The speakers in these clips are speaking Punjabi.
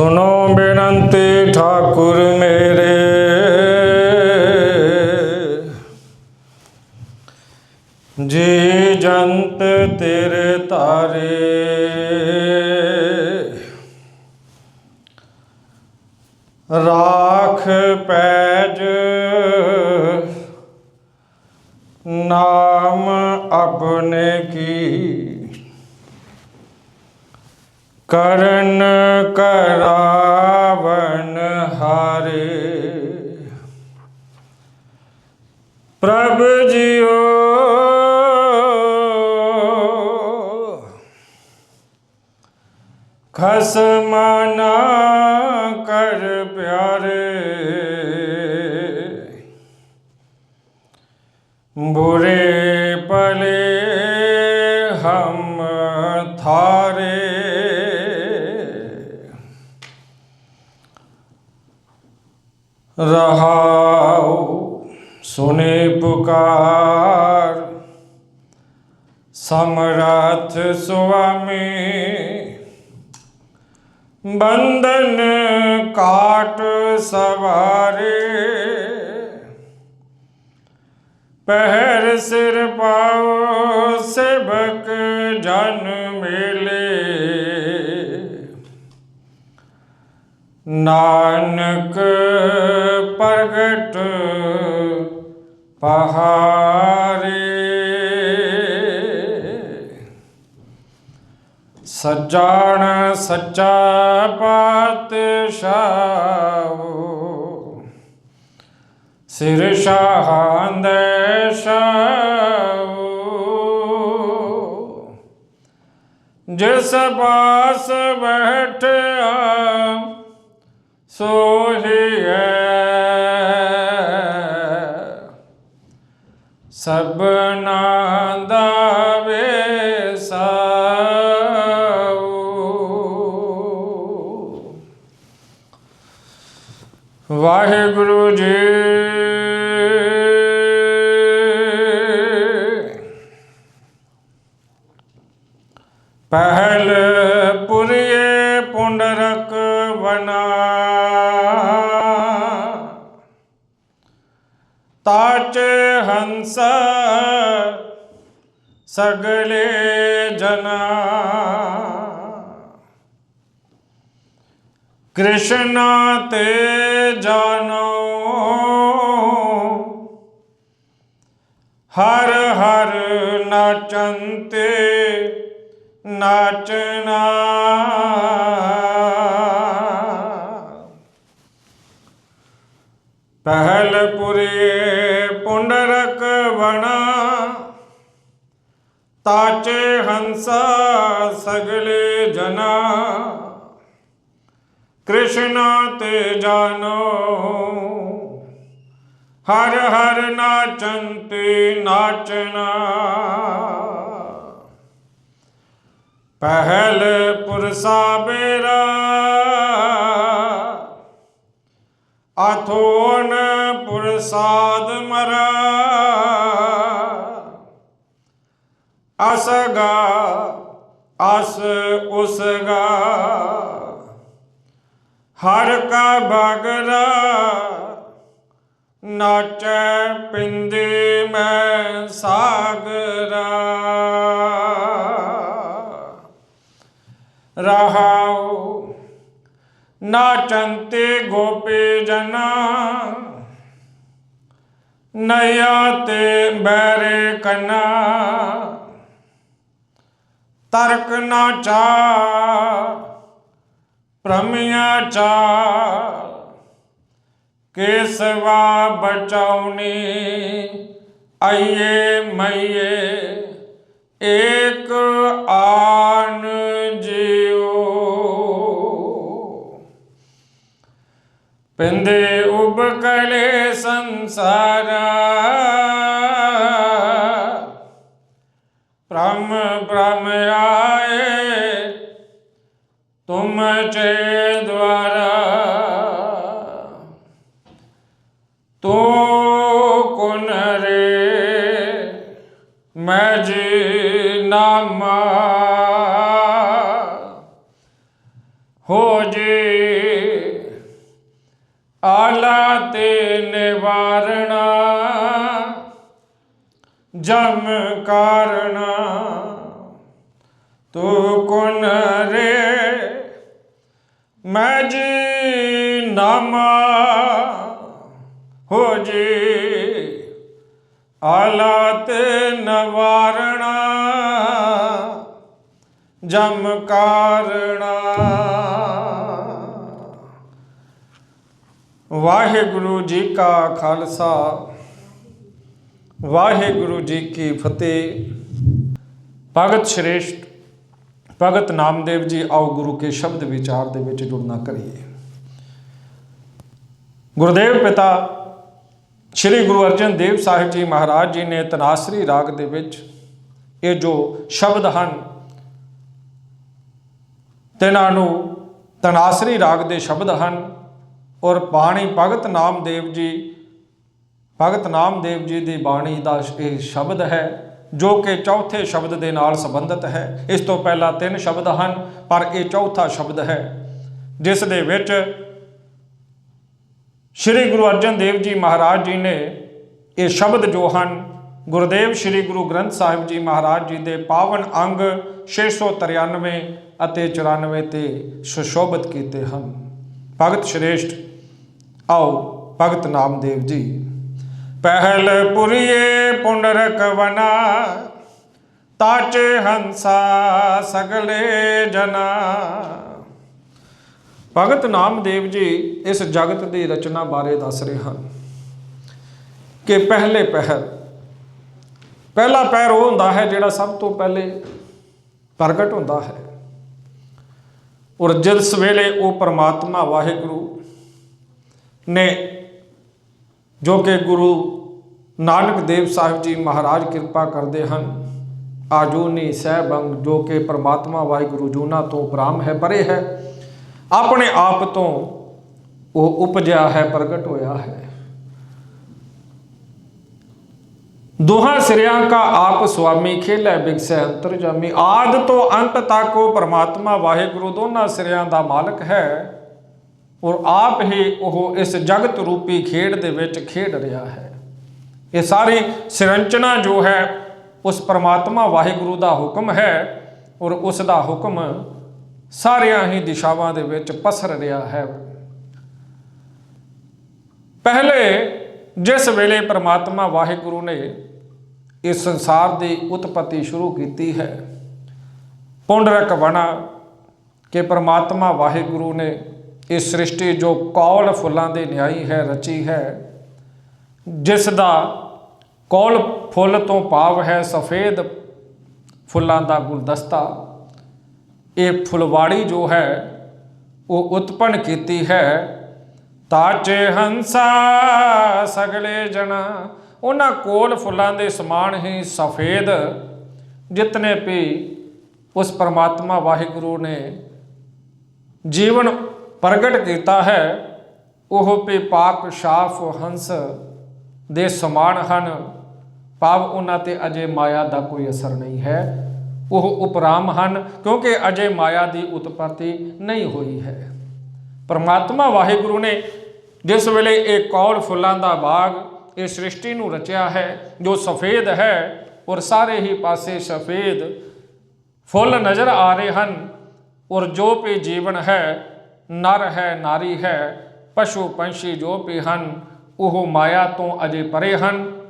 ਸੁਨੋ ਬੇਨੰਤੀ ਠਾਕੁਰ ਮੇਰੇ। ਜੀ ਜੰਤ ਤੇਰੇ ਤਾਰੇ। ਰਾਖ ਪੈਜ ਨਾਮ ਆਪਣੇ ਕੀ ਕਰਨ ਕਰਾਵਨ ਹਾਰੇ। ਪ੍ਰਭ ਜੀਓ। ਖਸਮਾਨਾ ਕਰ ਪਿਆਰੇ। ਬੁਰੇ ਪਲੇ ਰਹਾਉ ਸੁਨੇ ਪੁਕਾਰ। ਸਮਰਥ ਸੁਆਮੀ ਬੰਧਨ ਕਾਟ ਸਵਾਰੇ। ਪਹਿਰ ਸਿਰ ਪਾਉ ਸੇਵਕ ਜਨ ਮੇਲੇ। ਨਾਨਕ ਪ੍ਰਗਟ ਪਹਾਰੇ। ਸੱਜਣ ਸੱਚਾ ਪਾਤਸ਼ਾਹ। ਸਿਰ ਸ਼ਾਹਾਂ ਦੇ ਸ਼ਾਹ। ਜਿਸ ਬਾਸ ਬੈਠਿਆ ਸੋਹੀਐ। ਸਭਨਾ ਦਾ ਵੇਸਾਉ ਵਾਹਿਗੁਰੂ ਜੀ ਸਗਲੇ ਜਨਾ। ਕ੍ਰਿਸ਼ਨ ਤੇ ਜਾਨੋ। ਹਰ ਹਰ ਨਾਚੰਤੇ ਨਾਚਨਾ ਪਹਿਲ ਪੁਰੇ ਤਾਚੇ ਹੰਸਾ ਸਗਲੇ ਜਨਾ। ਕ੍ਰਿਸ਼ਨ ਤੇ ਜਾਨੋ। ਹਰ ਹਰ ਨਾਚੰਤੇ ਨਾਚਨਾ। ਪਹਿਲ ਪੁਰਸਾ ਬੇਰਾ। ਅਥੋਨ ਪੁਰਸਾਦ ਮਰਾ। ਅਸਗਾ ਅਸ ਉਸਗਾ ਹਰ ਕਾ ਬਗਰਾ, ਨਾਚੈ ਪਿੰਦੇ ਮੈਂ ਸਾਗਰਾ। ਰਹਾਉ, ਨਾਚੰਤੇ ਗੋਪੀ ਜਨਾ। ਨਇਆ ਤੇ ਬੈਰੇ ਕਨਾ। ਤਰਕ ਨਾ ਚਾ ਪ੍ਰਮਿਆ ਚਾ ਕੇਸਵਾ ਬਚਾਉਣੀ, ਆਈਏ ਮਈਏ, ਏਕ ਆਨ ਜਿਉ। ਪਿੰਦੇ ਉਬਕਲੇ ਸੰਸਾਰਾ ਤੁਮ ਚੇ ਦਵਾਰਾ ਤੋ ਕੁਨ ਰੇ, ਮੈਂ ਜੀ ਨਾਮਾ ਹੋ ਜੀ, ਆਲਾ ਤੇ ਨਿਵਾਰਣਾ, ਜਮ ਕਾਰਣਾ। ਤੂੰ ਕੁਨ ਰੇ ਮੈਂ ਜੀ ਨਾਮਾ ਹੋ ਜੀ, ਆਲਾ ਤੇ ਨਿਵਾਰਣਾ, ਜਮ ਕਾਰਣਾ। ਵਾਹਿਗੁਰੂ ਜੀ ਕਾ ਖਾਲਸਾ, ਵਾਹਿਗੁਰੂ ਜੀ ਕੀ ਫਤਿਹ। ਭਗਤ ਸ਼੍ਰੇਸ਼ਟ ਭਗਤ ਨਾਮਦੇਵ ਜੀ, ਆਓ ਗੁਰੂ ਕੇ ਸ਼ਬਦ ਵਿਚਾਰ ਦੇ ਵਿੱਚ ਜੁੜਨਾ ਕਰੀਏ। ਗੁਰਦੇਵ ਪਿਤਾ ਸ੍ਰੀ ਗੁਰੂ ਅਰਜਨ ਦੇਵ ਸਾਹਿਬ ਜੀ ਮਹਾਰਾਜ ਜੀ ਨੇ ਤਨਾਸਰੀ ਰਾਗ ਦੇ ਵਿੱਚ ਇਹ ਜੋ ਸ਼ਬਦ ਹਨ, ਤਿਨਾਂ ਨੂੰ ਤਨਾਸਰੀ ਰਾਗ ਦੇ ਸ਼ਬਦ ਹਨ ਔਰ ਬਾਣੀ ਭਗਤ ਨਾਮਦੇਵ ਜੀ, ਭਗਤ ਨਾਮਦੇਵ ਜੀ ਦੀ ਬਾਣੀ ਦਾ ਇਹ ਸ਼ਬਦ ਹੈ। ਜੋ ਕਿ ਚੌਥੇ ਸ਼ਬਦ ਦੇ ਨਾਲ ਸੰਬੰਧਿਤ ਹੈ। ਇਸ ਤੋਂ ਪਹਿਲਾਂ ਤਿੰਨ ਸ਼ਬਦ ਹਨ, ਪਰ ਇਹ ਚੌਥਾ ਸ਼ਬਦ ਹੈ, ਜਿਸ ਦੇ ਵਿੱਚ ਸ੍ਰੀ ਗੁਰੂ ਅਰਜਨ ਦੇਵ ਜੀ ਮਹਾਰਾਜ ਜੀ ਨੇ ਇਹ ਸ਼ਬਦ ਜੋ ਹਨ, ਗੁਰਦੇਵ ਸ੍ਰੀ ਗੁਰੂ ਗ੍ਰੰਥ ਸਾਹਿਬ ਜੀ ਮਹਾਰਾਜ ਜੀ ਦੇ ਪਾਵਨ ਅੰਗ 693 ਅਤੇ 94 ਤੇ ਸੁਸ਼ੋਭਿਤ ਕੀਤੇ ਹਨ। ਭਗਤ ਸ਼੍ਰੇਸ਼ਟ ਆਓ ਭਗਤ ਨਾਮਦੇਵ ਜੀ। ਪਹਿਲ ਪੁਰੀਏ ਪੁੰਡਰਕ ਵਨਾ ਤਾਚੇ ਹੰਸਾ ਸਗਲੇ ਜਨਾ। ਭਗਤ ਨਾਮਦੇਵ ਜੀ ਇਸ ਜਗਤ ਦੀ ਰਚਨਾ ਬਾਰੇ ਦੱਸ ਰਹੇ ਹਨ ਕਿ ਪਹਿਲੇ ਪਹਿਰ ਪਹਿਲਾ ਪਹਿਰ ਉਹ ਹੁੰਦਾ ਹੈ ਜਿਹੜਾ ਸਭ ਤੋਂ ਪਹਿਲੇ ਪ੍ਰਗਟ ਹੁੰਦਾ ਹੈ। ਔਰ ਜਿਸ ਵੇਲੇ ਉਹ ਪਰਮਾਤਮਾ ਵਾਹਿਗੁਰੂ ਨੇ ਜੋ ਕਿ ਗੁਰੂ ਨਾਨਕ ਦੇਵ ਸਾਹਿਬ ਜੀ ਮਹਾਰਾਜ ਕਿਰਪਾ ਕਰਦੇ ਹਨ। ਆਜੂਨੀ ਸਹਿਬੰਗ ਜੋ ਕਿ ਪਰਮਾਤਮਾ ਵਾਹਿਗੁਰੂ ਜੂਨਾ ਤੋਂ ਉਪਰਾਮ ਹੈ, ਪਰੇ ਹੈ। ਆਪਣੇ ਆਪ ਤੋਂ ਉਹ ਉਪਜਿਆ ਹੈ, ਪ੍ਰਗਟ ਹੋਇਆ ਹੈ। ਦੋਹਾਂ ਸਿਰਿਆਂ ਕਾ ਆਪ ਸੁਆਮੀ ਖੇਲੇ ਬਿਗਸੈ ਅੰਤਰਜਾਮੀ। ਆਦ ਤੋਂ ਅੰਤ ਤੱਕ ਉਹ ਪਰਮਾਤਮਾ ਵਾਹਿਗੁਰੂ ਦੋਨਾਂ ਸਿਰਿਆਂ ਦਾ ਮਾਲਕ ਹੈ। ਔਰ ਆਪ ਹੀ ਉਹ ਇਸ ਜਗਤ ਰੂਪੀ ਖੇਡ ਦੇ ਵਿੱਚ ਖੇਡ ਰਿਹਾ ਹੈ। ਇਹ ਸਾਰੀ ਸਿਰੰਚਨਾ ਜੋ ਹੈ, ਉਸ ਪਰਮਾਤਮਾ ਵਾਹਿਗੁਰੂ ਦਾ ਹੁਕਮ ਹੈ ਔਰ ਉਸ ਦਾ ਹੁਕਮ ਸਾਰਿਆਂ ਹੀ ਦਿਸ਼ਾਵਾਂ ਦੇ ਵਿੱਚ ਪਸਰ ਰਿਹਾ ਹੈ। ਪਹਿਲੇ ਜਿਸ ਵੇਲੇ ਪਰਮਾਤਮਾ ਵਾਹਿਗੁਰੂ ਨੇ ਇਸ ਸੰਸਾਰ ਦੀ ਉਤਪਤੀ ਸ਼ੁਰੂ ਕੀਤੀ ਹੈ, ਪੁੰਡਰਕ ਬਣਾ ਕਿ ਪਰਮਾਤਮਾ ਵਾਹਿਗੁਰੂ ਨੇ ਇਹ ਸ੍ਰਿਸ਼ਟੀ ਜੋ ਕੌਲ ਫੁੱਲਾਂ ਦੇ ਨਿਆਈ ਹੈ, ਰਚੀ ਹੈ, ਜਿਸ ਦਾ ਕੌਲ ਫੁੱਲ ਤੋਂ ਭਾਵ ਹੈ ਸਫੇਦ ਫੁੱਲਾਂ ਦਾ ਗੁਲਦਸਤਾ। ਇਹ ਫੁਲਵਾੜੀ ਜੋ ਹੈ, ਉਹ ਉਤਪਨ ਕੀਤੀ ਹੈ। ਤਾਚੇ ਹੰਸਾ ਸਗਲੇ ਜਣਾ, ਉਹਨਾਂ ਕੋਲ ਫੁੱਲਾਂ ਦੇ ਸਮਾਨ ਹੀ ਸਫੇਦ, ਜਿਤਨੇ ਵੀ ਉਸ ਪਰਮਾਤਮਾ ਵਾਹਿਗੁਰੂ ਨੇ ਜੀਵਨ ਪ੍ਰਗਟ ਕੀਤਾ ਹੈ, ਉਹ ਵੀ ਪਾਕ ਸ਼ਾਫ ਹੰਸ ਦੇ ਸਮਾਨ ਹਨ। ਭਾਵ ਉਹਨਾਂ ਤੇ ਅਜੇ ਮਾਇਆ ਦਾ ਕੋਈ ਅਸਰ ਨਹੀਂ ਹੈ। ਉਹ ਉਪਰਾਮ ਹਨ, ਕਿਉਂਕਿ ਅਜੇ ਮਾਇਆ ਦੀ ਉਤਪਤੀ ਨਹੀਂ ਹੋਈ ਹੈ। ਪਰਮਾਤਮਾ ਵਾਹਿਗੁਰੂ ਨੇ ਜਿਸ ਵੇਲੇ ਇਹ ਕੌਲ ਫੁੱਲਾਂ ਦਾ ਬਾਗ, ਇਹ ਸ੍ਰਿਸ਼ਟੀ ਨੂੰ ਰਚਿਆ ਹੈ, ਜੋ ਸਫੇਦ ਹੈ, ਔਰ ਸਾਰੇ ਹੀ ਪਾਸੇ ਸਫੇਦ ਫੁੱਲ ਨਜ਼ਰ ਆ ਰਹੇ ਹਨ, ਔਰ ਜੋ ਵੀ ਜੀਵਨ ਹੈ ਨਰ ਹੈ, ਨਾਰੀ ਹੈ, ਪਸ਼ੂ ਪੰਛੀ ਜੋ ਵੀ ਹਨ, ਉਹ ਮਾਇਆ ਤੋਂ ਅਜੇ ਪਰੇ ਹਨ।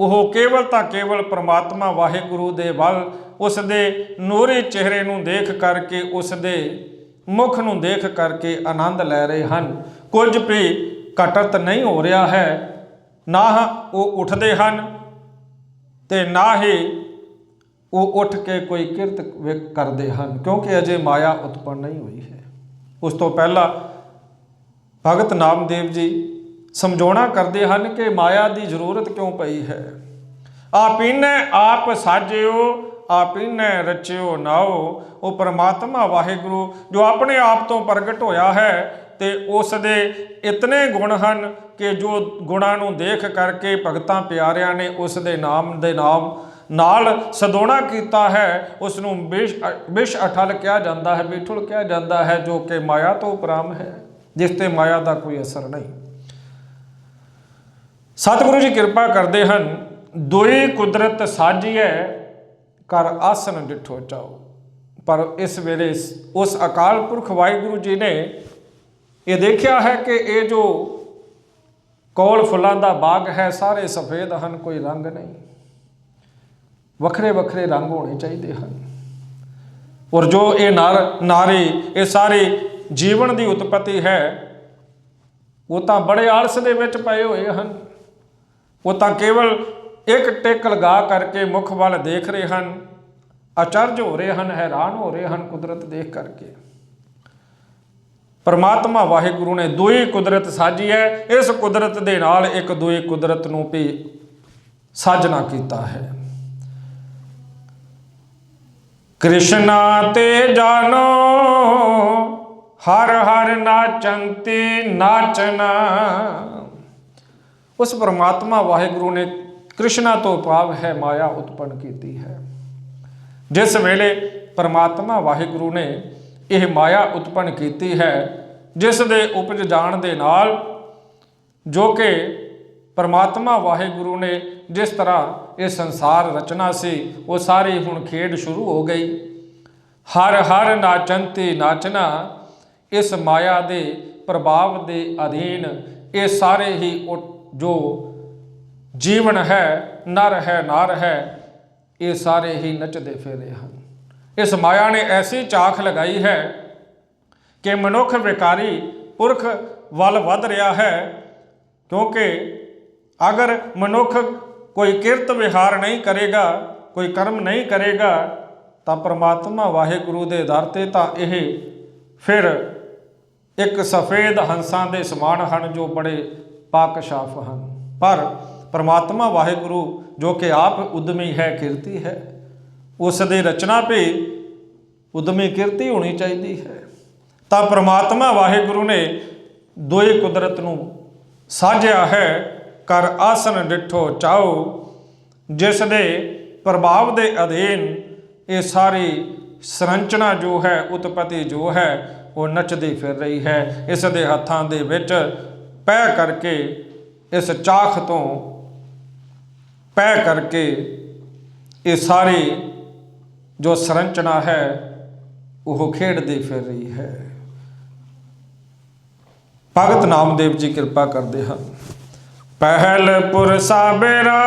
ਉਹ ਕੇਵਲ ਤਾਂ ਕੇਵਲ ਪ੍ਰਮਾਤਮਾ ਵਾਹਿਗੁਰੂ ਦੇ ਵੱਲ ਉਸ ਦੇ ਨੂਰੀ ਚਿਹਰੇ ਨੂੰ ਦੇਖ ਕਰਕੇ ਉਸ ਦੇ ਮੁਖ ਨੂੰ ਦੇਖ ਕਰਕੇ ਆਨੰਦ ਲੈ ਰਹੇ ਹਨ। ਕੁਝ ਵੀ ਘਟਤ ਨਹੀਂ ਹੋ ਰਿਹਾ ਹੈ। ਨਾ ਉਹ ਉੱਠਦੇ ਹਨ ਤੇ ਨਾ ਹੀ ਉਹ ਉੱਠ ਕੇ ਕੋਈ ਕਿਰਤ ਵਿ- ਕਰਦੇ ਹਨ, ਕਿਉਂਕਿ ਅਜੇ ਮਾਇਆ ਉਤਪੰਨ ਨਹੀਂ ਹੋਈ ਹੈ। ਉਸ ਤੋਂ ਪਹਿਲਾਂ ਭਗਤ ਨਾਮਦੇਵ ਜੀ ਸਮਝਾਉਣਾ ਕਰਦੇ ਹਨ ਕਿ ਮਾਇਆ ਦੀ ਜ਼ਰੂਰਤ ਕਿਉਂ ਪਈ ਹੈ। ਆਪਿਨੈ ਆਪ ਸਾਜਿਓ ਆਪਿਨੈ ਰਚਿਓ ਨਾਓ, ਉਹ ਪਰਮਾਤਮਾ ਵਾਹਿਗੁਰੂ ਜੋ ਆਪਣੇ ਆਪ ਤੋਂ ਪ੍ਰਗਟ ਹੋਇਆ ਹੈ ਤੇ ਉਸ ਦੇ ਇਤਨੇ ਗੁਣ ਹਨ ਕਿ ਜੋ ਗੁਣਾਂ ਨੂੰ ਦੇਖ ਕਰਕੇ ਭਗਤਾਂ ਪਿਆਰਿਆਂ ਨੇ ਉਸ ਦੇ ਨਾਮ ਦੇ ਨਾਮ ਨਾਲ ਸਦੋਣਾ ਕੀਤਾ ਹੈ ਉਸ ਨੂੰ ਬਿਸ਼ ਬਿਸ਼ ਅਠਲ ਕਿਹਾ ਜਾਂਦਾ ਹੈ, ਬਿਠੁਲ ਕਿਹਾ ਜਾਂਦਾ ਹੈ, ਜੋ ਕਿ ਮਾਇਆ ਤੋਂ ਉਪਰਾਮ ਹੈ, ਜਿਸ ਤੇ ਮਾਇਆ ਦਾ ਕੋਈ ਅਸਰ ਨਹੀਂ। ਸਤਿਗੁਰੂ ਜੀ ਕਿਰਪਾ ਕਰਦੇ ਹਨ, ਦੋਈ ਕੁਦਰਤ ਸਾਜੀਐ, ਕਰ ਆਸਨ ਡਿਠੋ ਚਾਓ ਪਰ ਇਸ ਵੇਲੇ ਉਸ ਅਕਾਲ ਪੁਰਖ ਵਾਹਿਗੁਰੂ ਜੀ ਨੇ ਇਹ ਦੇਖਿਆ ਹੈ ਕਿ ਇਹ ਜੋ ਕੌਲ ਫੁੱਲਾਂ ਦਾ ਬਾਗ ਹੈ, ਸਾਰੇ ਸਫੇਦ ਹਨ, ਕੋਈ ਰੰਗ ਨਹੀਂ। ਵੱਖਰੇ ਵੱਖਰੇ ਰੰਗ ਹੋਣੇ ਚਾਹੀਦੇ ਹਨ। ਔਰ ਜੋ ਇਹ ਨਰ, ਨਾਰੀ, ਇਹ ਸਾਰੇ ਜੀਵਨ ਦੀ ਉਤਪਤੀ ਹੈ, ਉਹ ਤਾਂ ਬੜੇ ਆਲਸ ਦੇ ਵਿੱਚ ਪਏ ਹੋਏ ਹਨ। ਉਹ ਤਾਂ ਕੇਵਲ ਇੱਕ ਟਿਕ ਲਗਾ ਕਰਕੇ ਮੁਖ ਵੱਲ ਦੇਖ ਰਹੇ ਹਨ। ਅਚਰਜ ਹੋ ਰਹੇ ਹਨ, ਹੈਰਾਨ ਹੋ ਰਹੇ ਹਨ ਕੁਦਰਤ ਦੇਖ ਕਰਕੇ। ਪਰਮਾਤਮਾ ਵਾਹਿਗੁਰੂ ਨੇ ਦੋਈ ਕੁਦਰਤ ਸਾਜੀ ਹੈ। ਇਸ ਕੁਦਰਤ ਦੇ ਨਾਲ ਇੱਕ ਦੋਈ ਕੁਦਰਤ ਨੂੰ ਵੀ ਸਾਜਣਾ ਕੀਤਾ ਹੈ। ਕ੍ਰਿਸ਼ਨਾ ਤੇ ਜਾਨੋ, ਹਰ ਹਰ ਨਾਚੰਤੀ ਨਾਚਨਾ। ਉਸ ਪਰਮਾਤਮਾ ਵਾਹਿਗੁਰੂ ਨੇ ਕ੍ਰਿਸ਼ਨਾ ਤੋਂ ਭਾਵ ਹੈ, ਮਾਇਆ ਉਤਪੰਨ ਕੀਤੀ ਹੈ। ਜਿਸ ਵੇਲੇ ਪਰਮਾਤਮਾ ਵਾਹਿਗੁਰੂ ਨੇ ਇਹ ਮਾਇਆ ਉਤਪੰਨ ਕੀਤੀ ਹੈ, ਜਿਸ ਦੇ ਉਪਜ ਜਾਣ ਦੇ ਨਾਲ ਜੋ ਕਿ ਪਰਮਾਤਮਾ ਵਾਹਿਗੁਰੂ ਨੇ ਜਿਸ ਤਰ੍ਹਾਂ ਇਹ ਸੰਸਾਰ ਰਚਨਾ ਸੀ, ਉਹ ਸਾਰੀ ਹੁਣ ਖੇਡ ਸ਼ੁਰੂ ਹੋ ਗਈ। ਹਰ ਹਰ ਨਾਚੰਤੀ ਨਾਚਨਾ, ਇਸ ਮਾਇਆ ਦੇ ਪ੍ਰਭਾਵ ਦੇ ਅਧੀਨ ਇਹ ਸਾਰੇ ਹੀ ਉਹ ਜੋ ਜੀਵਨ ਹੈ, ਨਰ ਹੈ, ਨਾਰ ਹੈ, ਇਹ ਸਾਰੇ ਹੀ ਨੱਚਦੇ ਫਿਰੇ ਹਨ। ਇਸ ਮਾਇਆ ਨੇ ਐਸੀ ਚਾਖ ਲਗਾਈ ਹੈ ਕਿ ਮਨੁੱਖ ਵਿਕਾਰੀ ਪੁਰਖ ਵੱਲ ਵੱਧ ਰਿਹਾ ਹੈ, ਕਿਉਂਕਿ ਅਗਰ ਮਨੁੱਖ ਕੋਈ ਕਿਰਤ ਵਿਹਾਰ ਨਹੀਂ ਕਰੇਗਾ, ਕੋਈ ਕਰਮ ਨਹੀਂ ਕਰੇਗਾ, ਤਾਂ ਪ੍ਰਮਾਤਮਾ ਵਾਹਿਗੁਰੂ ਦੇ ਦਰ ਤੇ ਤਾਂ ਇਹ ਫਿਰ ਇੱਕ ਸਫੇਦ ਹੰਸਾਂ ਦੇ ਸਮਾਨ ਹਨ ਜੋ ਬੜੇ ਪਾਕ ਸਾਫ਼ ਹਨ। ਪਰ ਪ੍ਰਮਾਤਮਾ ਵਾਹਿਗੁਰੂ, ਜੋ ਕਿ ਆਪ ਉਦਮੀ ਹੈ, ਕਿਰਤੀ ਹੈ, ਉਸ ਦੇ ਰਚਨਾ ਭੀ ਉਦਮੀ ਕਿਰਤੀ ਹੋਣੀ ਚਾਹੀਦੀ ਹੈ। ਤਾਂ ਪ੍ਰਮਾਤਮਾ ਵਾਹਿਗੁਰੂ ਨੇ ਦੋਏ ਕੁਦਰਤ ਨੂੰ ਸਾਜਿਆ ਹੈ ਕਰ ਆਸਨ ਡਿਠੋ ਚਾਓ ਜਿਸ ਦੇ ਪ੍ਰਭਾਵ ਦੇ ਅਧੀਨ ਇਹ ਸਾਰੀ ਸੰਰਚਨਾ ਜੋ ਹੈ, ਉਤਪਤੀ ਜੋ ਹੈ, ਉਹ ਨੱਚਦੀ ਫਿਰ ਰਹੀ ਹੈ। ਇਸ ਦੇ ਹੱਥਾਂ ਦੇ ਵਿੱਚ ਪੈ ਕਰਕੇ, ਇਸ ਚਾਖ ਤੋਂ ਪੈ ਕਰਕੇ ਇਹ ਸਾਰੀ ਜੋ ਸੰਰਚਨਾ ਹੈ, ਉਹ ਖੇਡਦੀ ਫਿਰ ਰਹੀ ਹੈ। ਭਗਤ ਨਾਮਦੇਵ ਜੀ ਕਿਰਪਾ ਕਰਦੇ ਹਨ। ਪਹਿਲ ਪੁਰ ਸਾਬਰਾ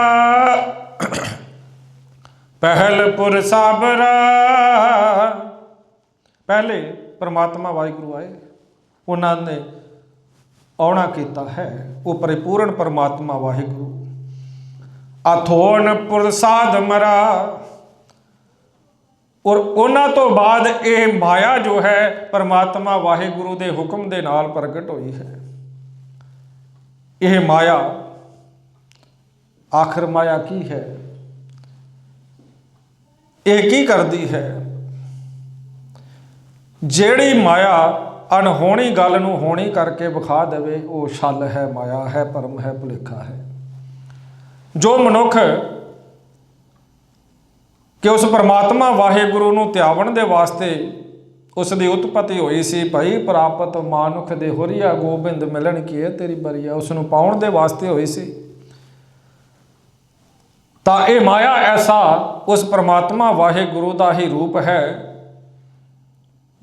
ਪਹਿਲ ਪੁਰ ਸਾਬਰਾ। ਪਹਿਲੇ ਪ੍ਰਮਾਤਮਾ ਵਾਹਿਗੁਰੂ ਆਏ, ਉਹਨਾਂ ਨੇ ਆਉਣਾ ਕੀਤਾ ਹੈ ਉਹ ਪਰਿਪੂਰਨ ਪਰਮਾਤਮਾ ਵਾਹਿਗੁਰੂ। ਅਥੋਨ ਪ੍ਰਸਾਦ ਮਰਾ, ਔਰ ਉਹਨਾਂ ਤੋਂ ਬਾਅਦ ਇਹ ਮਾਇਆ ਜੋ ਹੈ, ਪਰਮਾਤਮਾ ਵਾਹਿਗੁਰੂ ਦੇ ਹੁਕਮ ਦੇ ਨਾਲ ਪ੍ਰਗਟ ਹੋਈ ਹੈ। ਇਹ ਮਾਇਆ ਆਖਰ ਮਾਇਆ ਕੀ ਹੈ? ਇਹ ਕੀ ਕਰਦੀ ਹੈ? ਜਿਹੜੀ ਮਾਇਆ ਅਣਹੋਣੀ ਗੱਲ ਨੂੰ ਹੋਣੀ ਕਰਕੇ ਵਿਖਾ ਦੇਵੇ, ਉਹ ਛਲ ਹੈ ਮਾਇਆ, ਹੈ ਪਰਮ, ਹੈ ਭੁਲੇਖਾ ਹੈ। ਜੋ ਮਨੁੱਖ ਕਿ ਉਸ ਪਰਮਾਤਮਾ ਵਾਹਿਗੁਰੂ ਨੂੰ ਧਿਆਵਣ ਦੇ ਵਾਸਤੇ ਉਸ ਦੀ ਉਤਪਤੀ ਹੋਈ ਸੀ, ਭਈ ਪ੍ਰਾਪਤ ਮਾਨੁਖ ਦੇ ਹੋਰੀਆ ਗੋਬਿੰਦ ਮਿਲਣ ਕੀ ਹੈ ਤੇਰੀ ਬਰੀਆ ਉਸ ਨੂੰ ਪਾਉਣ ਦੇ ਵਾਸਤੇ ਹੋਈ ਸੀ। ਤਾਂ ਇਹ ਮਾਇਆ ਐਸਾ ਉਸ ਪਰਮਾਤਮਾ ਵਾਹਿਗੁਰੂ ਦਾ ਹੀ ਰੂਪ ਹੈ,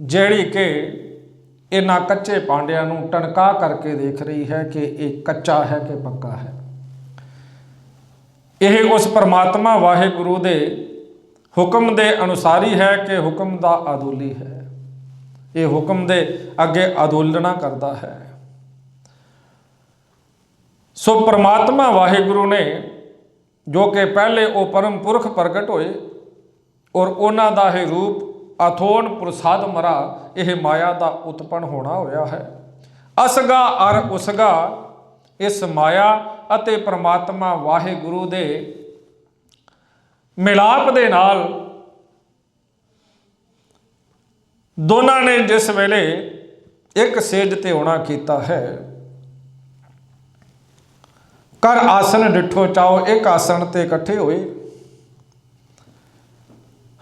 ਜਿਹੜੀ ਕਿ ਇਹਨਾਂ ਕੱਚੇ ਪਾਂਡਿਆਂ ਨੂੰ ਟਣਕਾ ਕਰਕੇ ਦੇਖ ਰਹੀ ਹੈ ਕਿ ਇਹ ਕੱਚਾ ਹੈ ਕਿ ਪੱਕਾ ਹੈ। ਇਹ ਉਸ ਪਰਮਾਤਮਾ ਵਾਹਿਗੁਰੂ ਦੇ ਹੁਕਮ ਦੇ ਅਨੁਸਾਰੀ ਹੈ ਕਿ ਹੁਕਮ ਦਾ ਅਦੂਲੀ ਹੈ। ਇਹ ਹੁਕਮ ਦੇ ਅੱਗੇ ਅਦੂਲਣਾ ਕਰਦਾ ਹੈ। ਸੋ ਪਰਮਾਤਮਾ ਵਾਹਿਗੁਰੂ ਨੇ ਜੋ ਕਿ ਪਹਿਲੇ ਉਹ ਪਰਮ ਪੁਰਖ ਪ੍ਰਗਟ ਹੋਏ ਔਰ ਉਹਨਾਂ ਦਾ ਇਹ ਰੂਪ ਅਥੋਨ ਪ੍ਰਸਾਦ ਮਰਾ, ਇਹ ਮਾਇਆ ਦਾ ਉਤਪਨ ਹੋਣਾ ਹੋਇਆ ਹੈ। ਅਸਗਾ ਅਰ ਉਸਗਾ, ਇਸ ਮਾਇਆ ਅਤੇ ਪ੍ਰਮਾਤਮਾ ਵਾਹਿਗੁਰੂ ਦੇ ਮਿਲਾਪ ਦੇ ਨਾਲ ਦੋਨਾਂ ਨੇ ਜਿਸ ਵੇਲੇ ਇੱਕ ਸੇਜ ਤੇ ਹੋਣਾ ਕੀਤਾ ਹੈ। ਕਰ ਆਸਨ ਡਿਠੋ ਚਾਓ, ਇੱਕ ਆਸਣ ਤੇ ਇਕੱਠੇ ਹੋਏ।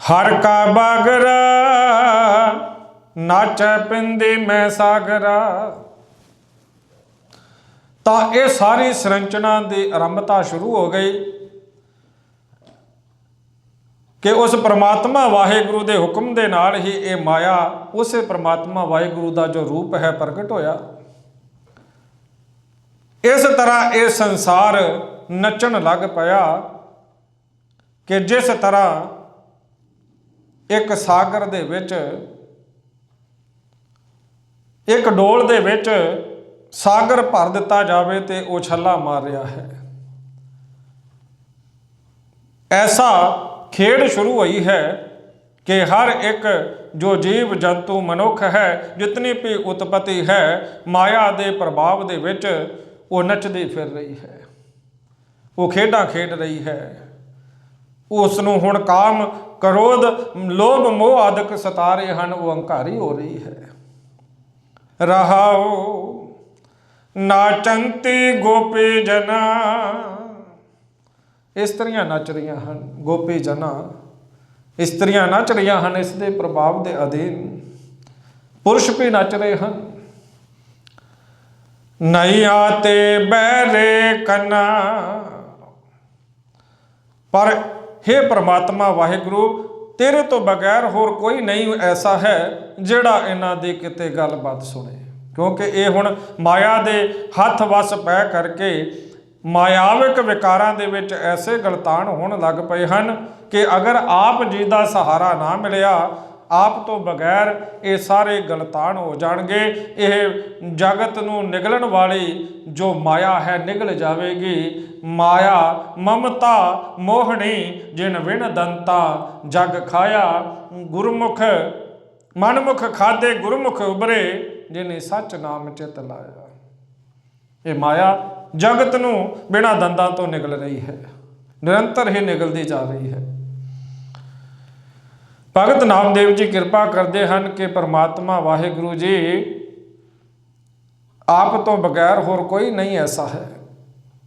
ਹਰ ਕਾ ਬਾਗਰਾ, ਨਾਚੈ ਪਿੰਦੀ ਮੈਂ ਸਾਗਰਾ। ਤਾਂ ਇਹ ਸਾਰੀ ਸੰਰਚਨਾ ਦੀ ਆਰੰਭਤਾ ਸ਼ੁਰੂ ਹੋ ਗਈ ਕਿ ਉਸ ਪ੍ਰਮਾਤਮਾ ਵਾਹਿਗੁਰੂ ਦੇ ਹੁਕਮ ਦੇ ਨਾਲ ਹੀ ਇਹ ਮਾਇਆ ਉਸੇ ਪ੍ਰਮਾਤਮਾ ਵਾਹਿਗੁਰੂ ਦਾ ਜੋ ਰੂਪ ਹੈ ਪ੍ਰਗਟ ਹੋਇਆ। ਇਸ ਤਰ੍ਹਾਂ ਇਹ ਸੰਸਾਰ ਨੱਚਣ ਲੱਗ ਪਿਆ ਕਿ ਜਿਸ ਤਰ੍ਹਾਂ ਇੱਕ ਸਾਗਰ ਦੇ ਵਿੱਚ, ਇੱਕ ਡੋਲ ਦੇ ਵਿੱਚ ਸਾਗਰ ਭਰ ਦਿੱਤਾ ਜਾਵੇ ਤੇ ਉਹ ਛੱਲਾ ਮਾਰ ਰਿਹਾ ਹੈ। ਐਸਾ ਖੇਡ ਸ਼ੁਰੂ ਹੋਈ ਹੈ ਕਿ ਹਰ ਇੱਕ ਜੋ ਜੀਵ ਜੰਤੂ ਮਨੁੱਖ ਹੈ, ਜਿਤਨੀ ਵੀ ਉਤਪਤੀ ਹੈ, ਮਾਇਆ ਦੇ ਪ੍ਰਭਾਵ ਦੇ ਵਿੱਚ ਉਹ ਨੱਚਦੀ ਫਿਰ ਰਹੀ ਹੈ। ਉਹ ਖੇਡਾਂ ਖੇਡ ਰਹੀ ਹੈ। ਉਸ ਨੂੰ ਹੁਣ ਕਾਮ, ਕਰੋਧ, ਲੋਭ, ਮੋਹ ਆਦਿਕ ਸਤਾ ਰਹੇ ਹਨ, ਉਹ ਹੰਕਾਰੀ ਹੋ ਰਹੀ ਹੈ। ਰਹਾਓ, ਨਾਚੰਤੀ ਗੋਪੀ ਜਨਾ। ਇਸਤਰੀਆਂ ਨੱਚ ਰਹੀਆਂ ਹਨ, ਗੋਪੀ ਜਨਾ। ਇਸਤਰੀਆਂ ਨੱਚ ਰਹੀਆਂ ਹਨ, ਇਸ ਦੇ ਪ੍ਰਭਾਵ ਦੇ ਅਧੀਨ। ਪੁਰਸ਼ ਵੀ ਨੱਚ ਰਹੇ ਹਨ। ਨਈਆ ਤੇ ਬਹਿਰੇ ਕਨਾ। ਪਰ हे ਪ੍ਰਮਾਤਮਾ ਵਾਹਿਗੁਰੂ, ਤੇਰੇ ਤੋਂ ਬਗੈਰ ਹੋਰ ਕੋਈ ਨਹੀਂ ਐਸਾ ਹੈ ਜਿਹੜਾ ਇਹਨਾਂ ਦੀ ਕਿਤੇ ਗੱਲਬਾਤ ਸੁਣੇ। ਕਿਉਂਕਿ ਇਹ ਹੁਣ ਮਾਇਆ ਦੇ ਹੱਥ ਵਸ ਪੈ ਕਰਕੇ ਮਾਇਆਵਿਕ ਵਿਕਾਰਾਂ ਦੇ ਵਿੱਚ ਐਸੇ ਗਲਤਾਨ ਹੋਣ ਲੱਗ ਪਏ ਹਨ ਕਿ ਅਗਰ ਆਪ ਜੀ ਦਾ ਸਹਾਰਾ ਨਾ ਮਿਲਿਆ ਆਪ ਤੋਂ ਬਗੈਰ ਇਹ ਸਾਰੇ ਗਲਤਾਨ ਹੋ ਜਾਣਗੇ। ਇਹ ਜਗਤ ਨੂੰ ਨਿਗਲਣ ਵਾਲੀ ਜੋ ਮਾਇਆ ਹੈ ਨਿਗਲ ਜਾਵੇਗੀ। ਮਾਇਆ ਮਮਤਾ ਮੋਹਣੀ ਜਿਨ ਵਿਣ ਦੰਤਾ ਜਗ ਖਾਇਆ। ਗੁਰਮੁਖ ਮਨਮੁਖ ਖਾਦੇ ਗੁਰਮੁਖ ਉਬਰੇ ਜਿਨੇ ਸੱਚ ਨਾਮ ਚਿਤ ਲਾਇਆ। ਇਹ ਮਾਇਆ ਜਗਤ ਨੂੰ ਬਿਨਾਂ ਦੰਦਾਂ ਤੋਂ ਨਿਗਲ ਰਹੀ ਹੈ। ਨਿਰੰਤਰ ਹੀ ਨਿਗਲਦੀ ਜਾ ਰਹੀ ਹੈ। ਭਗਤ ਨਾਮਦੇਵ ਜੀ ਕਿਰਪਾ ਕਰਦੇ ਹਨ ਕਿ ਪਰਮਾਤਮਾ ਵਾਹਿਗੁਰੂ ਜੀ ਆਪ ਤੋਂ ਬਗੈਰ ਹੋਰ ਕੋਈ ਨਹੀਂ ਐਸਾ ਹੈ।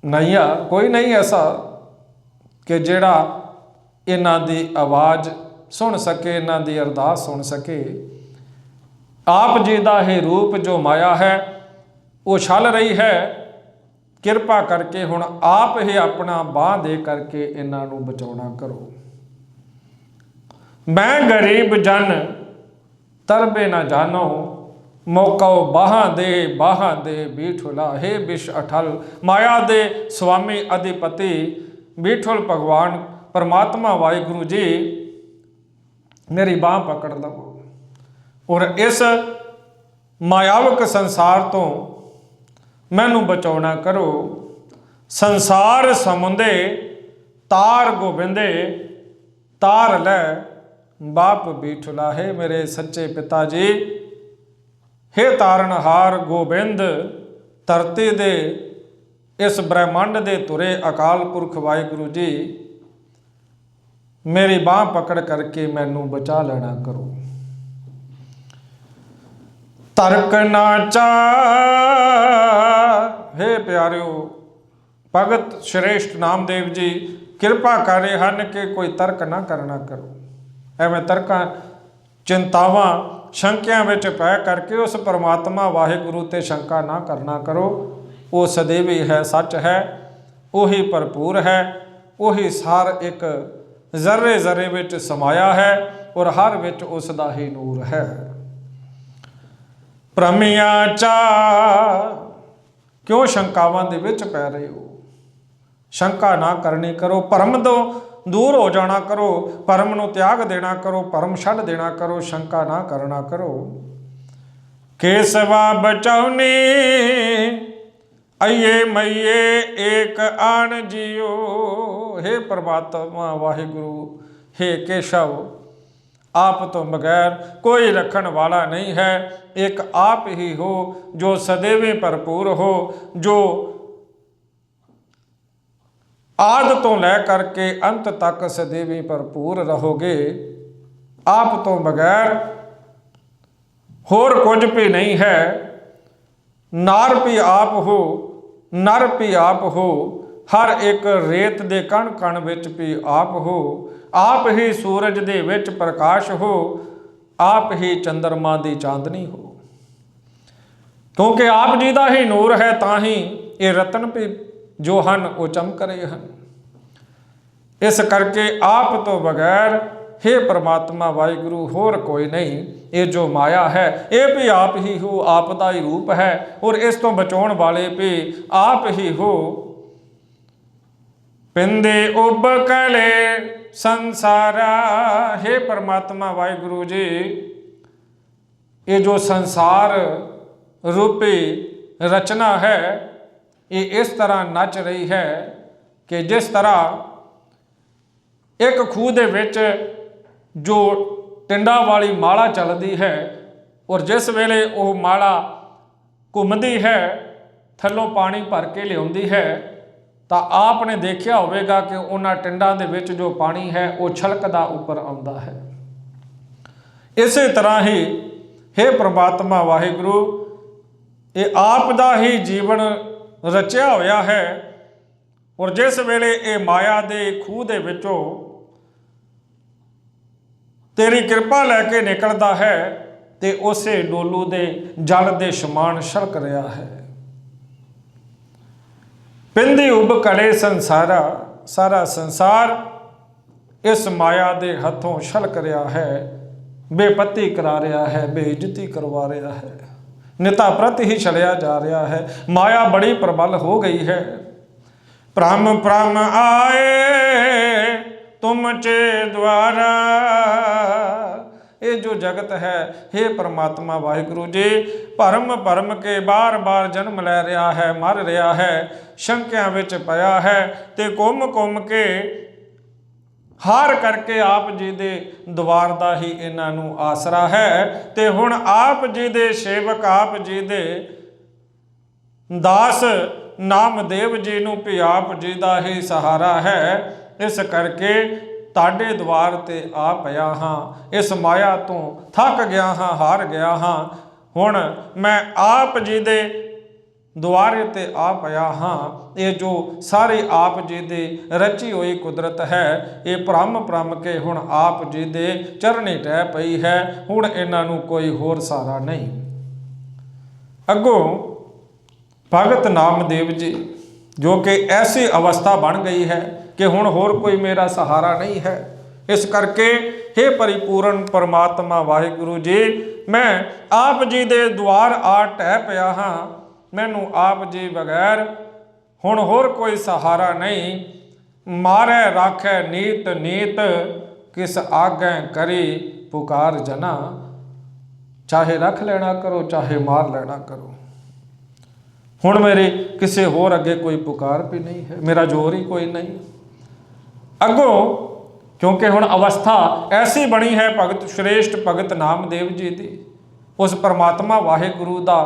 ਨਹੀਂ ਆ ਕੋਈ ਨਹੀਂ ਐਸਾ ਕਿ ਜਿਹੜਾ ਇਹਨਾਂ ਦੀ ਆਵਾਜ਼ ਸੁਣ ਸਕੇ, ਇਹਨਾਂ ਦੀ ਅਰਦਾਸ ਸੁਣ ਸਕੇ। ਆਪ ਜੀ ਦਾ ਇਹ ਰੂਪ ਜੋ ਮਾਇਆ ਹੈ, ਉਹ ਛਲ ਰਹੀ ਹੈ। ਕਿਰਪਾ ਕਰਕੇ ਹੁਣ ਆਪ ਹੀ ਆਪਣਾ ਬਾਹ ਦੇ ਕਰਕੇ ਇਹਨਾਂ ਨੂੰ ਬਚਾਉਣਾ ਕਰੋ। ਮੈਂ ਗਰੀਬ ਜਨ, ਤਰਬੇ ਨਾ ਜਾਣੋ। ਮੌਕਾ ਬਾਹਾਂ ਦੇ ਬਾਹਾਂ ਦੇ ਬੀਠੁਲਾ, ਹੈ ਬਿਸ਼ ਅਠਲ। ਮਾਇਆ ਦੇ ਸੁਆਮੀ ਅਧਿਪਤੀ, ਬੀਠੁਲ ਭਗਵਾਨ, ਪਰਮਾਤਮਾ ਵਾਹਿਗੁਰੂ ਜੀ, ਮੇਰੀ ਬਾਹ ਪਕੜ ਲਵੋ। ਔਰ ਇਸ ਮਾਇਆਵਕ ਸੰਸਾਰ ਤੋਂ ਮੈਨੂੰ ਬਚਾਉਣਾ ਕਰੋ। ਸੰਸਾਰ ਸਮੁੰਦੇ ਤਾਰ ਗੋਬਿੰਦੇ, ਤਾਰ ਲੈ ਬਾਪ ਬੀਠੁਲਾ ਹੈ ਮੇਰੇ ਸੱਚੇ ਪਿਤਾ ਜੀ। ਹੇ ਤਾਰਨਹਾਰ ਗੋਬਿੰਦ, ਧਰਤੀ ਦੇ ਇਸ ਬ੍ਰਹਿਮੰਡ ਦੇ ਤੁਰੇ ਅਕਾਲ ਪੁਰਖ ਵਾਹਿਗੁਰੂ ਜੀ, ਮੇਰੀ ਬਾਹ ਪਕੜ ਕਰਕੇ ਮੈਨੂੰ ਬਚਾ ਲੈਣਾ ਕਰੋ। ਤਰਕ ਨਾ ਚਾ, ਹੈ ਪਿਆਰਿਓ, ਭਗਤ ਸ਼੍ਰੇਸ਼ਟ ਨਾਮਦੇਵ ਜੀ, ਕਿਰਪਾ ਕਰ ਰਹੇ ਹਨ ਕਿ ਕੋਈ ਤਰਕ ਨਾ ਕਰਨਾ ਕਰੋ। ਐਵੇਂ ਤਰਕਾਂ, ਚਿੰਤਾਵਾਂ, ਸ਼ੰਕਿਆਂ ਵਿੱਚ ਪੈ ਕਰਕੇ ਉਸ ਪਰਮਾਤਮਾ ਵਾਹਿਗੁਰੂ ਤੇ ਸ਼ੰਕਾ ਨਾ ਕਰਨਾ ਕਰੋ। ਉਹ ਸਦੀਵੀ ਹੈ, ਸੱਚ ਹੈ, ਉਹੀ ਭਰਪੂਰ ਹੈ, ਉਹੀ ਸਾਰ ਇੱਕ ਜ਼ਰਰੇ ਜ਼ਰੇ ਵਿੱਚ ਸਮਾਇਆ ਹੈ ਔਰ ਹਰ ਵਿੱਚ ਉਸ ਦਾ ਹੀ ਨੂਰ ਹੈ। ਪ੍ਰਮਿਆ ਚਾ, ਕਿਉਂ ਸ਼ੰਕਾਵਾਂ ਦੇ ਵਿੱਚ ਪੈ ਰਹੇ ਹੋ? ਸ਼ੰਕਾ ਨਾ ਕਰਨੀ ਕਰੋ, ਭਰਮ ਤੋਂ ਦੂਰ ਹੋ ਜਾਣਾ ਕਰੋ, ਪਰਮ ਨੂੰ ਤਿਆਗ ਦੇਣਾ ਕਰੋ, ਪਰਮ ਛੱਡ ਦੇਣਾ ਕਰੋ, ਸ਼ੰਕਾ ਨਾ ਕਰਨਾ ਕਰੋ। ਕੇਸਵਾ ਬਚਾਉਨੇ ਅਈਏ ਮਈਏ ਏਕ ਆਣ ਜਿਓ हे ਪ੍ਰਮਾਤਮਾ ਵਾਹਿਗੁਰੂ हे ਕੇਸ਼ਵ, ਆਪ ਤੋਂ ਬਗੈਰ ਕੋਈ ਰੱਖਣ ਵਾਲਾ ਨਹੀਂ ਹੈ। ਇੱਕ ਆਪ ਹੀ ਹੋ ਜੋ ਸਦੇਵੇਂ ਭਰਪੂਰ ਹੋ, ਜੋ ਆਦ ਤੋਂ ਲੈ ਕਰਕੇ ਅੰਤ ਤੱਕ ਸदैव ਭਰਪੂਰ ਰਹੋਗੇ, ਆਪ ਤੋਂ ਬਗੈਰ ਹੋਰ ਕੁਝ ਵੀ ਨਹੀਂ ਹੈ। ਨਾਰ ਵੀ ਆਪ ਹੋ, ਨਰ ਵੀ ਆਪ ਹੋ, ਹਰ ਇੱਕ ਰੇਤ ਦੇ ਕਣ ਕਣ ਵਿੱਚ ਵੀ ਆਪ ਹੋ। ਆਪ ਹੀ ਸੂਰਜ ਦੇ ਵਿੱਚ ਪ੍ਰਕਾਸ਼ ਹੋ, ਆਪ ਹੀ ਚੰਦਰਮਾ ਦੀ ਚਾਂਦਨੀ ਹੋ। ਕਿਉਂਕਿ ਆਪ ਜੀ ਦਾ ਹੀ ਨੂਰ ਹੈ, ਤਾਂ ਹੀ ਇਹ ਰਤਨ ਵੀ ਜੋ ਹਨ ਉਹ ਚਮਕ ਰਹੇ ਹਨ। ਇਸ ਕਰਕੇ ਆਪ ਤੋਂ ਬਗੈਰ हे ਪ੍ਰਮਾਤਮਾ ਵਾਹਿਗੁਰੂ, ਹੋਰ ਕੋਈ ਨਹੀਂ। ਇਹ ਜੋ ਮਾਇਆ ਹੈ, ਇਹ ਵੀ ਆਪ ਹੀ ਹੋ, ਆਪ ਦਾ ਹੀ ਰੂਪ ਹੈ। ਔਰ ਇਸ ਤੋਂ ਬਚਾਉਣ ਵਾਲੇ ਵੀ ਆਪ ਹੀ ਹੋ। ਪਿੰਦੇ ਉਬ ਕਲੇ ਸੰਸਾਰਾ हे ਪ੍ਰਮਾਤਮਾ ਵਾਹਿਗੁਰੂ ਜੀ। ਇਹ ਜੋ ਸੰਸਾਰ ਰੂਪੀ ਰਚਨਾ ਹੈ ਇਹ ਇਸ ਤਰ੍ਹਾਂ ਨੱਚ ਰਹੀ ਹੈ ਕਿ ਜਿਸ ਤਰ੍ਹਾਂ ਇੱਕ ਖੂਹ ਦੇ ਵਿੱਚ ਜੋ ਟਿੰਡਾ ਵਾਲੀ ਮਾਲਾ ਚੱਲਦੀ ਹੈ ਔਰ ਜਿਸ ਵੇਲੇ ਉਹ ਮਾਲਾ ਘੁੰਮਦੀ ਹੈ, ਥੱਲੋਂ ਪਾਣੀ ਭਰ ਕੇ ਲਿਆਉਂਦੀ ਹੈ, ਤਾਂ ਆਪ ਨੇ ਦੇਖਿਆ ਹੋਵੇਗਾ ਕਿ ਉਹਨਾਂ ਟਿੰਡਾਂ ਦੇ ਵਿੱਚ ਜੋ ਪਾਣੀ ਹੈ, ਉਹ ਛਲਕਦਾ ਉੱਪਰ ਆਉਂਦਾ ਹੈ। ਇਸੇ ਤਰ੍ਹਾਂ ਹੀ हे ਪ੍ਰਮਾਤਮਾ ਵਾਹਿਗੁਰੂ, ਇਹ ਆਪ ਦਾ ਹੀ ਜੀਵਨ ਰਚਿਆ ਹੋਇਆ ਹੈ। ਔਰ ਜਿਸ ਵੇਲੇ ਇਹ ਮਾਇਆ ਦੇ ਖੂਹ ਦੇ ਵਿੱਚੋਂ ਤੇਰੀ ਕਿਰਪਾ ਲੈ ਕੇ ਨਿਕਲਦਾ ਹੈ, ਤੇ ਉਸੇ ਡੋਲੂ ਦੇ ਜਲ ਦੇ ਸਮਾਨ ਛਲਕ ਰਿਹਾ ਹੈ। ਪਿੰਦੀ ਉਬ ਕਲੇ ਸੰਸਾਰਾ, ਸਾਰਾ ਸੰਸਾਰ ਇਸ ਮਾਇਆ ਦੇ ਹੱਥੋਂ ਛਲਕ ਰਿਹਾ ਹੈ। ਬੇਪੱਤੀ ਕਰਾ ਰਿਹਾ ਹੈ, ਬੇਇੱਜ਼ਤੀ ਕਰਵਾ ਰਿਹਾ ਹੈ। ਨਿਤਾ ਪ੍ਰਤ ਹੀ ਛਲਿਆ ਜਾ ਰਿਹਾ ਹੈ। ਮਾਇਆ ਬੜੀ ਪ੍ਰਬਲ ਹੋ ਗਈ ਹੈ। ਪ੍ਰਮ ਪ੍ਰਮ ਆਏ ਤੁਮ ਚੇ ਦਵਾਰਾ ਇਹ ਜੋ ਜਗਤ ਹੈ हे ਪ੍ਰਮਾਤਮਾ ਵਾਹਿਗੁਰੂ ਜੀ, ਭਰਮ ਭਰਮ ਕੇ ਬਾਰ-ਬਾਰ ਜਨਮ ਲੈ ਰਿਹਾ ਹੈ, ਮਰ ਰਿਹਾ ਹੈ, ਸ਼ੰਕਿਆਂ ਵਿੱਚ ਪਿਆ ਹੈ ਤੇ ਕੁੰਮ ਕੁੰਮ ਕੇ ਹਾਰ ਕਰਕੇ ਆਪ ਜੀ ਦੇ ਦਵਾਰ ਦਾ ਹੀ ਇਹਨਾਂ ਨੂੰ ਆਸਰਾ ਹੈ ਤੇ ਹੁਣ ਆਪ ਜੀ ਦੇ ਸੇਵਕ, ਆਪ ਜੀ ਦੇ ਦਾਸ ਨਾਮਦੇਵ ਜੀ ਨੂੰ ਵੀ ਆਪ ਜੀ ਦਾ ਹੀ ਸਹਾਰਾ ਹੈ। ਇਸ ਕਰਕੇ ਤੁਹਾਡੇ ਦਵਾਰ ਤੇ ਆ ਪਿਆ ਹਾਂ। ਇਸ ਮਾਇਆ ਤੋਂ ਥੱਕ ਗਿਆ ਹਾਂ, ਹਾਰ ਗਿਆ ਹਾਂ। ਹੁਣ ਮੈਂ ਆਪ ਜੀ ਦੇ ਦੁਆਰੇ ਤੇ ਆ ਪਿਆ ਹਾਂ। ਇਹ ਜੋ ਸਾਰੇ ਆਪ ਜੀ ਦੇ ਰਚੀ ਹੋਈ ਕੁਦਰਤ ਹੈ, ਇਹ ਭ੍ਰਮ ਭ੍ਰਮ ਕੇ ਹੁਣ ਆਪ ਜੀ ਦੇ ਚਰਨੀ ਟਹਿ ਪਈ ਹੈ। ਹੁਣ ਇਹਨਾਂ ਨੂੰ ਕੋਈ ਹੋਰ ਸਹਾਰਾ ਨਹੀਂ। ਅੱਗੋਂ ਭਗਤ ਨਾਮਦੇਵ ਜੀ, ਜੋ ਕਿ ਐਸੀ ਅਵਸਥਾ ਬਣ ਗਈ ਹੈ ਕਿ ਹੁਣ ਹੋਰ ਕੋਈ ਮੇਰਾ ਸਹਾਰਾ ਨਹੀਂ ਹੈ। ਇਸ ਕਰਕੇ हे ਪਰਿਪੂਰਨ ਪਰਮਾਤਮਾ ਵਾਹਿਗੁਰੂ ਜੀ, ਮੈਂ ਆਪ ਜੀ ਦੇ ਦੁਆਰ ਆ ਟਹਿ ਪਿਆ ਹਾਂ। ਮੈਨੂੰ ਆਪ ਜੀ ਬਗੈਰ ਹੁਣ ਹੋਰ ਕੋਈ ਸਹਾਰਾ ਨਹੀਂ। ਮਾਰੇ, ਰਾਖੈ ਨੀਤ ਨੀਤ, ਕਿਸ ਆਗੈ ਕਰੀ ਪੁਕਾਰ ਜਨਾ। ਚਾਹੇ ਰੱਖ ਲੈਣਾ ਕਰੋ, ਚਾਹੇ ਮਾਰ ਲੈਣਾ ਕਰੋ। ਹੁਣ ਮੇਰੇ ਕਿਸੇ ਹੋਰ ਅੱਗੇ ਕੋਈ ਪੁਕਾਰ ਵੀ ਨਹੀਂ ਹੈ, ਮੇਰਾ ਜ਼ੋਰ ਹੀ ਕੋਈ ਨਹੀਂ। ਅੱਗੋਂ, ਕਿਉਂਕਿ ਹੁਣ ਅਵਸਥਾ ਐਸੀ ਬਣੀ ਹੈ ਭਗਤ ਸ਼੍ਰੇਸ਼ਟ ਭਗਤ ਨਾਮਦੇਵ ਜੀ ਦੀ, ਉਸ ਪਰਮਾਤਮਾ ਵਾਹਿਗੁਰੂ ਦਾ